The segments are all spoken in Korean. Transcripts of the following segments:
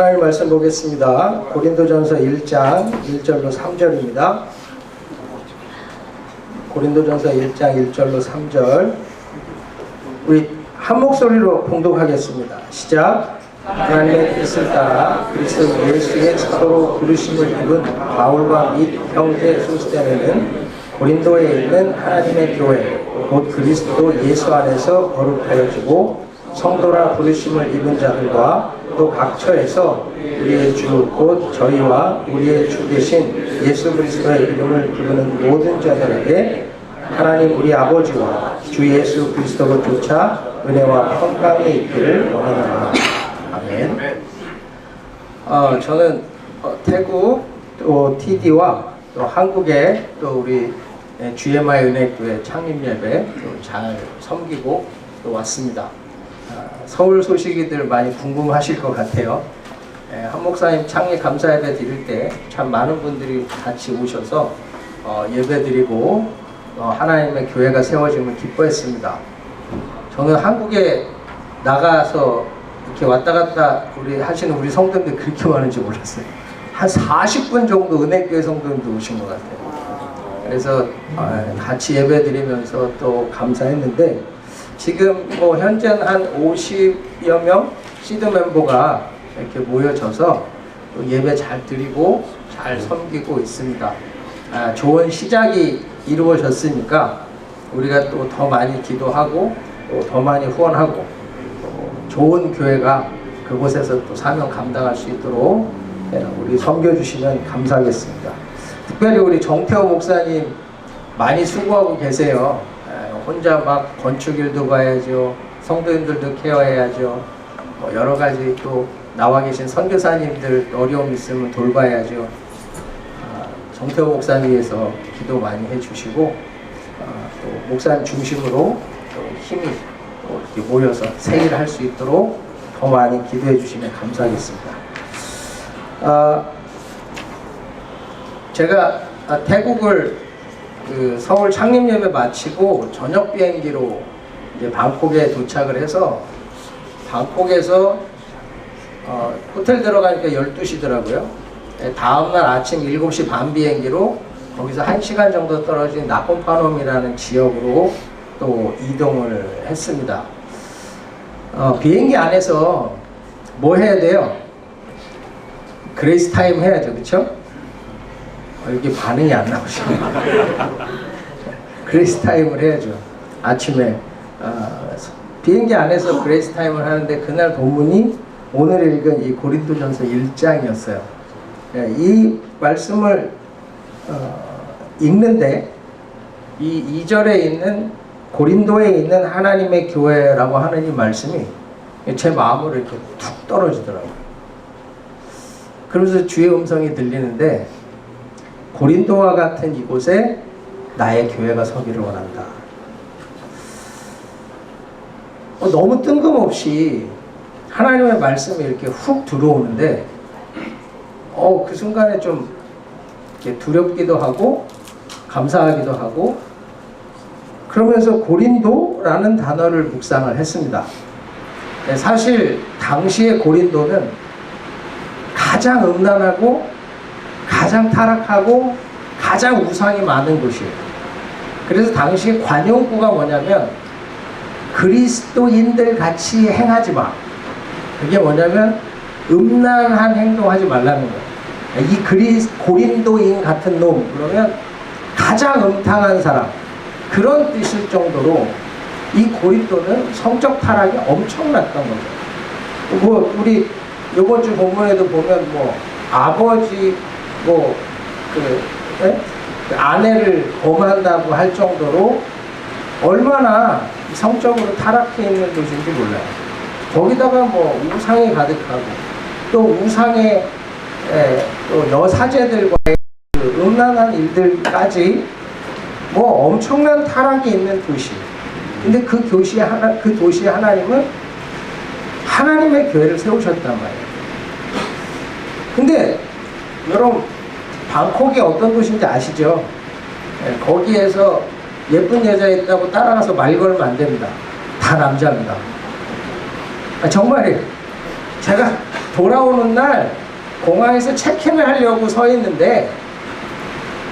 하나님 말씀 보겠습니다. 고린도전서 1장 1절로 3절입니다. 고린도전서 1장 1절로 3절 우리 한 목소리로 봉독하겠습니다. 시작. 하나님의 뜻을 따라 그리스도 예수의 서로 부르심을 입은 바울과 및 형제 소스대는 고린도에 있는 하나님의 교회 곧 그리스도 예수 안에서 거룩하여지고 성도라 부르심을 입은 자들과 또 각처에서 우리의 주 곧 저희와 우리의 주 되신 예수 그리스도의 이름을 부르는 모든 자들에게 하나님 우리 아버지와 주 예수 그리스도로 조차 은혜와 평강이 있기를 원하노라. 아멘. 어, 저는 어, 태국 또 TD와 또 한국의 또 우리 GMI 은혜교회 창립 예배 또잘 섬기고 또 왔습니다. 아, 서울 소식이들 많이 궁금하실 것 같아요. 예, 한 목사님 창립 감사 예배 드릴 때 참 많은 분들이 같이 오셔서 어, 예배 드리고 어, 하나님의 교회가 세워짐을 기뻐했습니다. 저는 한국에 나가서 이렇게 왔다 갔다 우리 하시는 우리 성도님들 그렇게 많은지 몰랐어요. 한 40분 정도 은혜교회 성도님들 오신 것 같아요. 그래서 어, 같이 예배 드리면서 또 감사했는데 지금 뭐 현재는 한 50여 명 시드 멤버가 이렇게 모여져서 또 예배 잘 드리고 잘 섬기고 있습니다. 아, 좋은 시작이 이루어졌으니까 우리가 또 더 많이 기도하고 또 더 많이 후원하고 또 좋은 교회가 그곳에서 또 사명 감당할 수 있도록 예, 우리 섬겨주시면 감사하겠습니다. 특별히 우리 정태호 목사님 많이 수고하고 계세요. 예, 혼자 막 건축 일도 봐야죠. 성도님들도 케어해야죠. 뭐 여러 가지 또 나와 계신 선교사님들 어려움 있으면 돌봐야죠. 아, 정태호 목사님 위해서 기도 많이 해주시고 아, 또 목사님 중심으로 또 힘이 또 이렇게 모여서 세일을 할수 있도록 더 많이 기도해 주시면 감사하겠습니다. 아, 제가 아, 태국을 그 서울 창립 예배 마치고 저녁 비행기로 이제 방콕에 도착을 해서 방콕에서 어, 호텔 들어가니까 12시더라고요. 다음날 아침 7시 반 비행기로 거기서 1시간 정도 떨어진 나콘파놈이라는 지역으로 또 이동을 했습니다. 어, 비행기 안에서 뭐 해야 돼요? 그레이스 타임 해야죠, 그쵸? 어, 이게 반응이 안 나오시네요. 그레이스 타임을 해야죠. 아침에 어, 비행기 안에서 그레이스 타임을 하는데 그날 본문이 오늘 읽은 이 고린도전서 1장이었어요. 예, 이 말씀을 어, 읽는데 이 2절에 있는 고린도에 있는 하나님의 교회라고 하는 이 말씀이 제 마음으로 이렇게 툭 떨어지더라고요. 그러면서 주의 음성이 들리는데 고린도와 같은 이곳에 나의 교회가 서기를 원한다. 어, 너무 뜬금없이 하나님의 말씀이 이렇게 훅 들어오는데 어, 그 순간에 좀 두렵기도 하고 감사하기도 하고 그러면서 고린도라는 단어를 묵상을 했습니다. 네, 사실 당시의 고린도는 가장 음란하고 가장 타락하고 가장 우상이 많은 곳이에요. 그래서 당시 관용구가 뭐냐면 그리스도인들 같이 행하지 마. 그게 뭐냐면 음란한 행동하지 말라는 거예요. 이 그리 고린도인 같은 놈 그러면 가장 음탕한 사람 그런 뜻일 정도로 이 고린도는 성적 타락이 엄청났던 거죠. 뭐 우리 이번 주 본문에도 보면 뭐 아버지 뭐그 그 아내를 범한다고 할 정도로 얼마나 성적으로 타락해 있는 곳인지 몰라요. 거기다가 뭐 우상이 가득하고 또 우상의 에, 또 여사제들과의 그 음란한 일들까지 뭐 엄청난 타락이 있는 도시. 근데 그 도시에 하나 그 도시에 하나님은 하나님의 교회를 세우셨단 말이에요. 근데 여러분 방콕이 어떤 도시인지 아시죠? 예, 거기에서 예쁜 여자 있다고 따라가서 말 걸면 안 됩니다. 다 남자입니다. 아, 정말이에요. 제가 돌아오는 날 공항에서 체크인을 하려고 서 있는데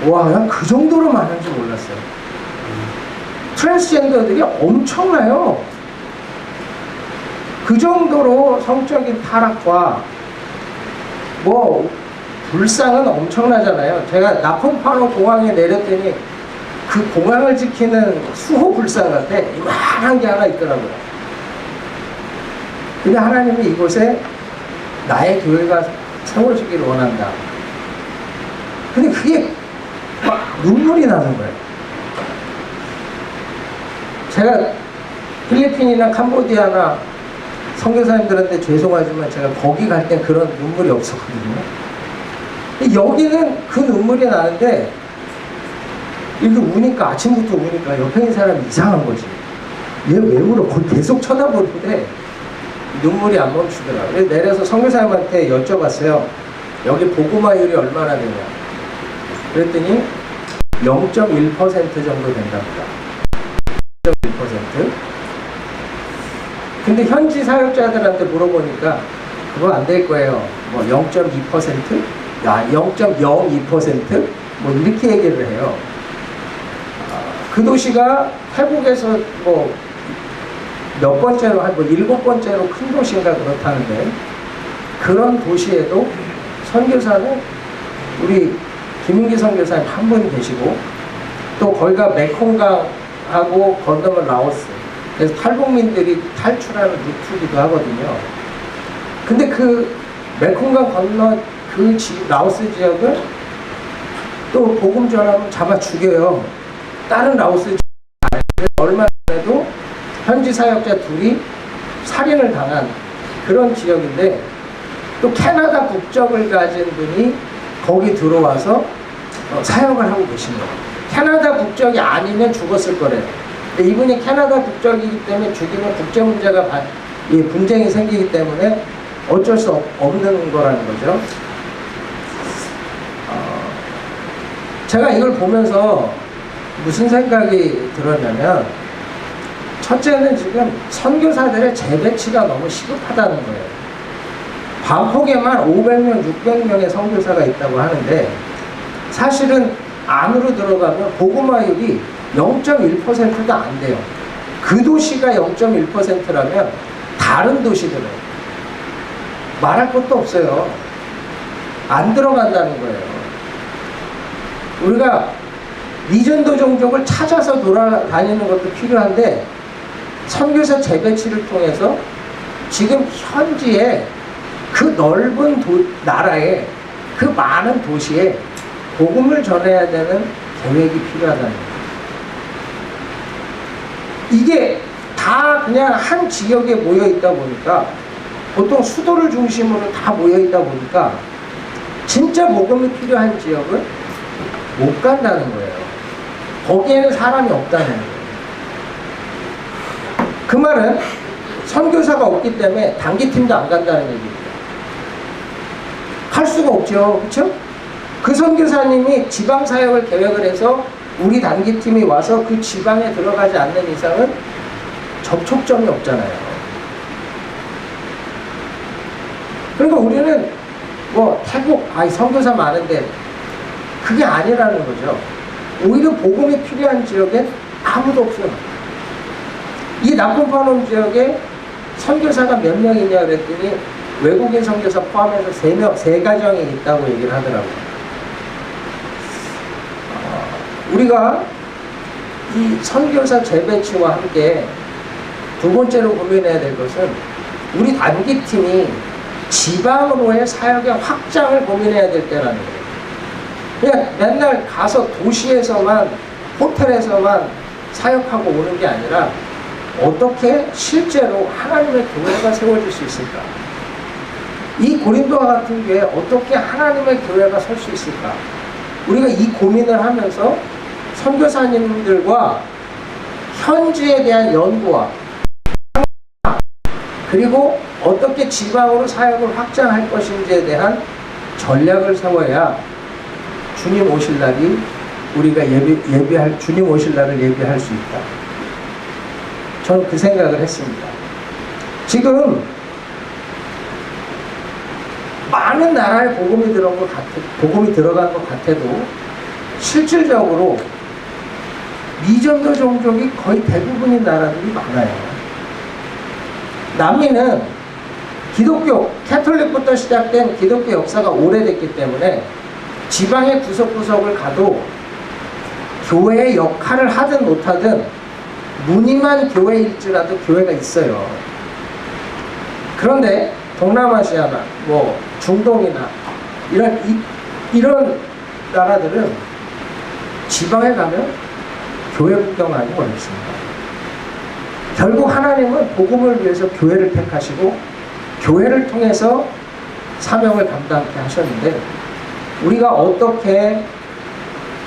와, 난 그 정도로 많은 줄 몰랐어요. 트랜스젠더들이 엄청나요. 그 정도로 성적인 타락과 뭐 불상은 엄청나잖아요. 제가 나폴파노 공항에 내렸더니 그 공항을 지키는 수호 불상 같아 이만한 게 하나 있더라고요. 근데 하나님이 이곳에 나의 교회가 세워지기를 원한다. 근데 그게 막 눈물이 나는 거예요. 제가 필리핀이나 캄보디아나 선교사님들한테 죄송하지만 제가 거기 갈 땐 그런 눈물이 없었거든요. 여기는 그 눈물이 나는데 이렇게 우니까 아침부터 우니까 옆에 있는 사람이 이상한 거지. 얘 왜 울어? 거기 계속 쳐다보는데 눈물이 안 멈추더라고요. 내려서 선교사님한테 여쭤봤어요. 여기 보고마율이 얼마나 되냐. 그랬더니 0.1% 정도 된답니다. 0.1%. 근데 현지 사역자들한테 물어보니까 그거 안 될 거예요. 뭐 0.2%? 야, 0.02%? 뭐 이렇게 얘기를 해요. 아, 그 도시가 태국에서 뭐 몇 번째로 한뭐 일곱 번째로 큰 도시인가 그렇다는데 그런 도시에도 선교사는 우리 김인기 선교사님 한 분 계시고 또 거기가 메콩강하고 건너면 라오스 그래서 탈북민들이 탈출하는 루트기도 하거든요. 근데 그 메콩강 건너 그 지, 라오스 지역을 또 복음 전하면 잡아 죽여요. 다른 라오스 얼마 전에도 현지 사역자 둘이 살인을 당한 그런 지역인데 또 캐나다 국적을 가진 분이 거기 들어와서 어, 사역을 하고 계십니다. 캐나다 국적이 아니면 죽었을 거래요. 이분이 캐나다 국적이기 때문에 죽이면 국제 문제가 바- 이 분쟁이 생기기 때문에 어쩔 수 없, 없는 거라는 거죠. 어, 제가 이걸 보면서 무슨 생각이 들었냐면 첫째는 지금 선교사들의 재배치가 너무 시급하다는 거예요. 방콕에만 500명, 600명의 선교사가 있다고 하는데 사실은 안으로 들어가면 보고마율이 0.1%도 안 돼요. 그 도시가 0.1%라면 다른 도시들은 말할 것도 없어요. 안 들어간다는 거예요. 우리가 미전도 종족을 찾아서 돌아다니는 것도 필요한데 선교사 재배치를 통해서 지금 현지에 그 넓은 도- 나라에 그 많은 도시에 복음을 전해야 되는 계획이 필요하다는 거예요. 이게 다 그냥 한 지역에 모여 있다 보니까 보통 수도를 중심으로 다 모여 있다 보니까 진짜 복음이 필요한 지역은 못 간다는 거예요. 거기에는 사람이 없다는 거예요. 그 말은 선교사가 없기 때문에 단기팀도 안 간다는 얘기입니다. 할 수가 없죠. 그렇죠? 그 선교사님이 지방 사역을 계획을 해서 우리 단기팀이 와서 그 지방에 들어가지 않는 이상은 접촉점이 없잖아요. 그러니까 우리는 뭐 태국 아이 선교사 많은데 그게 아니라는 거죠. 오히려 복음이 필요한 지역엔 아무도 없어요. 이 나쁜 파놈 지역에 선교사가 몇 명이냐 그랬더니 외국인 선교사 포함해서 세 명, 세 가정이 있다고 얘기를 하더라고요. 어, 우리가 이 선교사 재배치와 함께 두 번째로 고민해야 될 것은 우리 단기팀이 지방으로의 사역의 확장을 고민해야 될 때라는 거예요. 그냥 맨날 가서 도시에서만 호텔에서만 사역하고 오는 게 아니라 어떻게 실제로 하나님의 교회가 세워질 수 있을까? 이 고린도와 같은 교회 어떻게 하나님의 교회가 설 수 있을까? 우리가 이 고민을 하면서 선교사님들과 현지에 대한 연구와 그리고 어떻게 지방으로 사역을 확장할 것인지에 대한 전략을 세워야 주님 오실 날이 우리가 예비, 예비할 주님 오실 날을 예비할 수 있다. 저는 그 생각을 했습니다. 지금 많은 나라에 복음이 들어간 것 같아, 복음이 들어간 것 같아도 실질적으로 미전도 종족이 거의 대부분인 나라들이 많아요. 남미는 기독교, 캐톨릭부터 시작된 기독교 역사가 오래됐기 때문에 지방의 구석구석을 가도 교회의 역할을 하든 못하든 무늬만 교회일지라도 교회가 있어요. 그런데 동남아시아나 뭐 중동이나 이런 이, 이런 나라들은 지방에 가면 교회 구경하기 어렵습니다. 결국 하나님은 복음을 위해서 교회를 택하시고 교회를 통해서 사명을 감당케 하셨는데 우리가 어떻게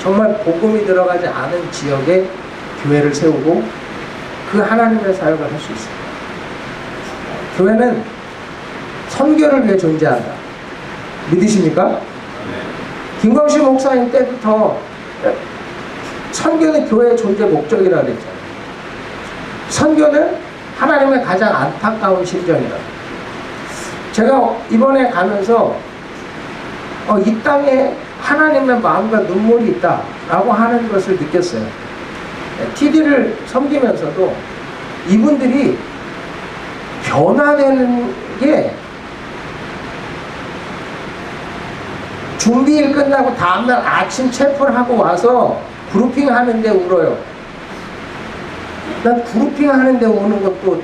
정말 복음이 들어가지 않은 지역에 교회를 세우고 그 하나님의 사역을 할 수 있습니다. 교회는 선교를 위해 존재한다. 믿으십니까? 김광식 목사님 때부터 선교는 교회의 존재 목적이라고 그랬잖아요. 선교는 하나님의 가장 안타까운 심정이다. 제가 이번에 가면서 어, 이 땅에 하나님의 마음과 눈물이 있다라고 하는 것을 느꼈어요. TD를 섬기면서도 이분들이 변화되는 게 준비일 끝나고 다음날 아침 체포를 하고 와서 그룹핑 하는데 울어요. 난 그룹핑 하는데 우는 것도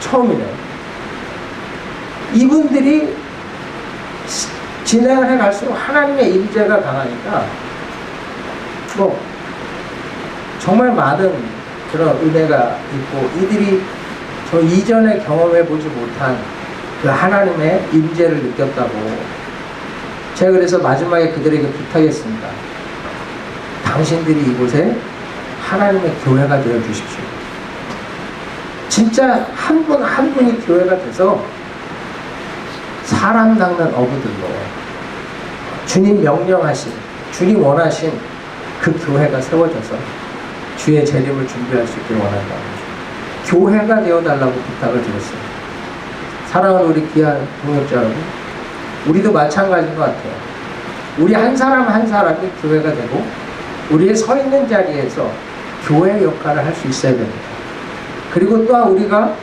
처음이네. 이분들이 시- 진행을 해 갈수록 하나님의 임재가 강하니까 뭐 정말 많은 그런 은혜가 있고 이들이 저 이전에 경험해 보지 못한 그 하나님의 임재를 느꼈다고 제가 그래서 마지막에 그들에게 부탁했습니다. 당신들이 이곳에 하나님의 교회가 되어 주십시오. 진짜 한 분한 분이 교회가 돼서 사람 닦는 어부들로 주님 명령하신 주님 원하신 그 교회가 세워져서 주의 재림을 준비할 수 있기를 원한다. 교회가 되어달라고 부탁을 드렸습니다. 사랑하는 우리 귀한 동역자 여러분, 우리도 마찬가지인 것 같아요. 우리 한 사람 한 사람이 교회가 되고 우리의 서 있는 자리에서 교회 역할을 할 수 있어야 됩니다. 그리고 또한 우리가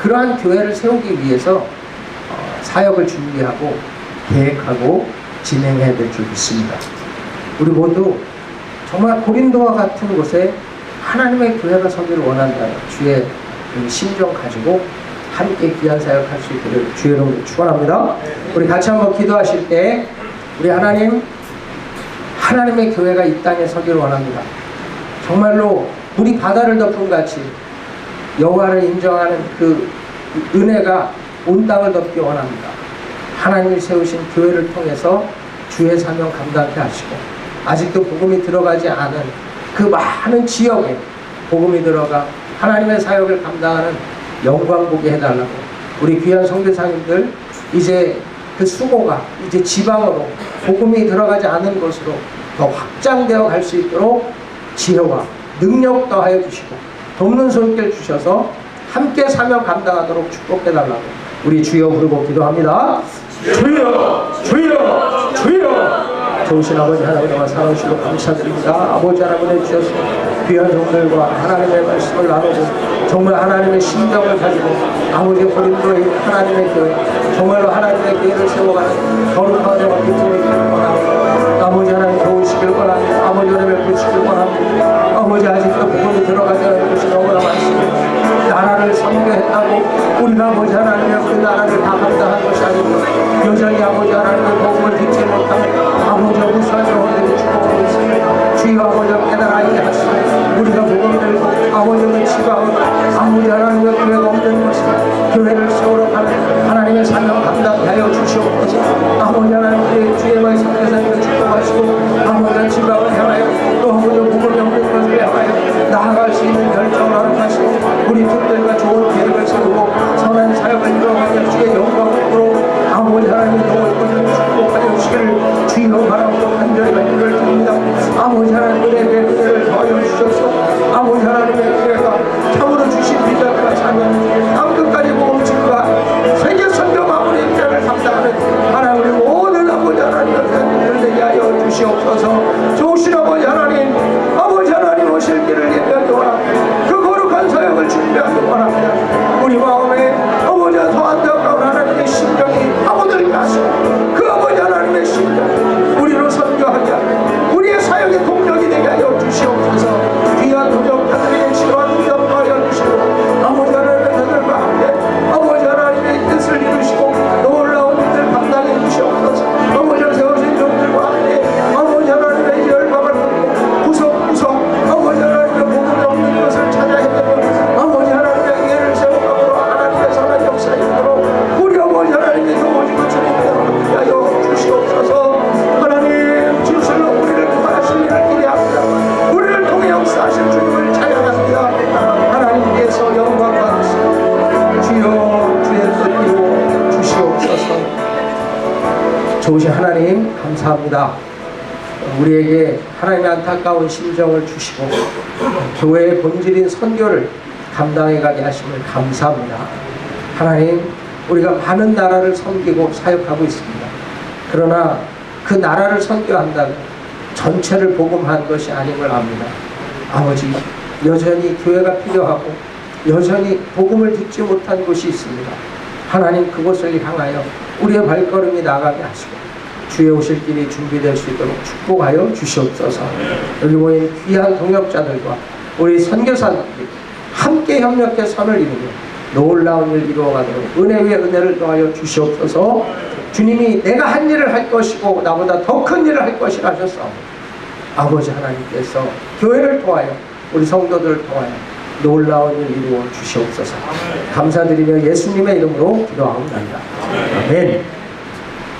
그러한 교회를 세우기 위해서 어, 사역을 준비하고 계획하고 진행해야 될 줄 믿습니다. 우리 모두 정말 고린도와 같은 곳에 하나님의 교회가 서기를 원한다는 주의 그 심정 가지고 함께 귀한 사역할 수 있기를 주의 이름으로 축원합니다. 우리 같이 한번 기도하실 때 우리 하나님 하나님의 교회가 이 땅에 서기를 원합니다. 정말로 우리 바다를 덮은 같이 여호와를 인정하는 그 은혜가 온 땅을 덮기 원합니다. 하나님이 세우신 교회를 통해서 주의 사명 감당케 하시고 아직도 복음이 들어가지 않은 그 많은 지역에 복음이 들어가 하나님의 사역을 감당하는 영광 보게 해달라고 우리 귀한 성대사님들 이제 그 수고가 이제 지방으로 복음이 들어가지 않은 곳으로 더 확장되어 갈 수 있도록 지혜와 능력 더하여 주시고 돕는 손길 주셔서 함께 사명 감당하도록 축복해 달라고 우리 주여 부르고 기도합니다. 주여, 주여, 주여. 좋으신 아버지 하나님과 사랑하시고 감사드립니다. 아버지 하나님 해주셔서 귀한 종들과 하나님의 말씀을 나누고 정말 하나님의 심정을 가지고 아버지 고린도의 하나님의 교회 정말로 하나님의 교회를 세워가는 거룩한 있기를 원합니다. 아버지 하나님 도우시길 원합니다. 아버지 하나님을 보시길 원합니다. 아버지 아직도 복음이 들어가지 않은 것이 너무나 많습니다. 나라를 선교했다고 우리가 아버지 하나님의 그 나라를 다 감당한 것이 아니고 여전히 아버지 하나님의 복음을 듣지 못하고 아버지 무수한 영혼들이 죽어가고 있습니다. 주여 아버지 깨달아야 하시고 우리가 복음을 들고 아버지를 치유하고 아무리 하나님의 교회가 없는 것이다. 교회를 세우러 가는 하나님의 사명 감당케 하여 주시옵소서 아버지 하나님 주의 말씀 대사님을 축복하시고 아버지 지방을 향하여 또 아버지 없는 것을 향하여 나아갈 수 있는 주여 주의 뜻대로 주시옵소서. 좋으신 하나님 감사합니다. 우리에게 하나님의 안타까운 심정을 주시고 교회의 본질인 선교를 감당해가게 하심을 감사합니다. 하나님 우리가 많은 나라를 섬기고 사역하고 있습니다. 그러나 그 나라를 선교한다면 전체를 복음한 것이 아님을 압니다. 아버지 여전히 교회가 필요하고 여전히 복음을 듣지 못한 곳이 있습니다. 하나님 그곳을 향하여 우리의 발걸음이 나가게 하시고 주의 오실 길이 준비될 수 있도록 축복하여 주시옵소서. 여기 모인 귀한 동역자들과 우리 선교사들이 함께 협력해 선을 이루며 놀라운 일 이루어가도록 은혜 위에 은혜를 더하여 주시옵소서. 주님이 내가 한 일을 할 것이고 나보다 더 큰 일을 할 것이라 하셨사옵니다. 아버지 하나님께서 교회를 통하여 우리 성도들을 통하여 놀라운 일 이루어 주시옵소서. 감사드리며 예수님의 이름으로 기도하옵나이다. 아멘.